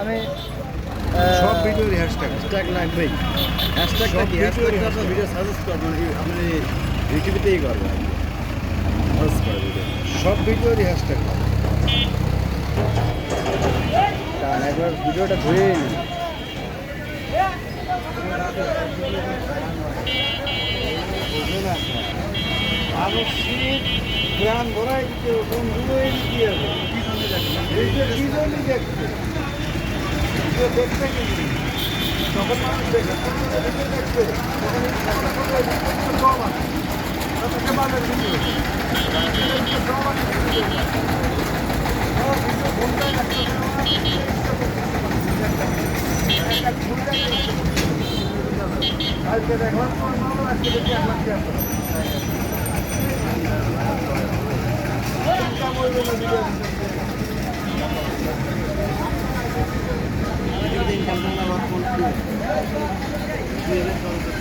আমি সব ভিডিওর হ্যাশট্যাগ হ্যাশট্যাগ লাগবেই হ্যাশট্যাগটা কি? সব হ্যাশট্যাগ ভিডিওরই আপনার ভিডিও সাজেস্ট করবেন আপনি ইউটিউবেতেই করবেন সব ভিডিওরই হ্যাশট্যাগ কারণ একবার ভিডিওটা ধুয়ে মানসিক প্রাণ ভরাই দিতে বন্ধু হবে? এই যে দেখছে কিন্তু তখন মানুষ দেখে দেখে দেখছে তখন কম আছে তাতে বাজার ভিডিও কম আছে ঘন্টায় আজকে দেখলাম আজকে দেখি এক লাখ টাকা Bir yere kalacak.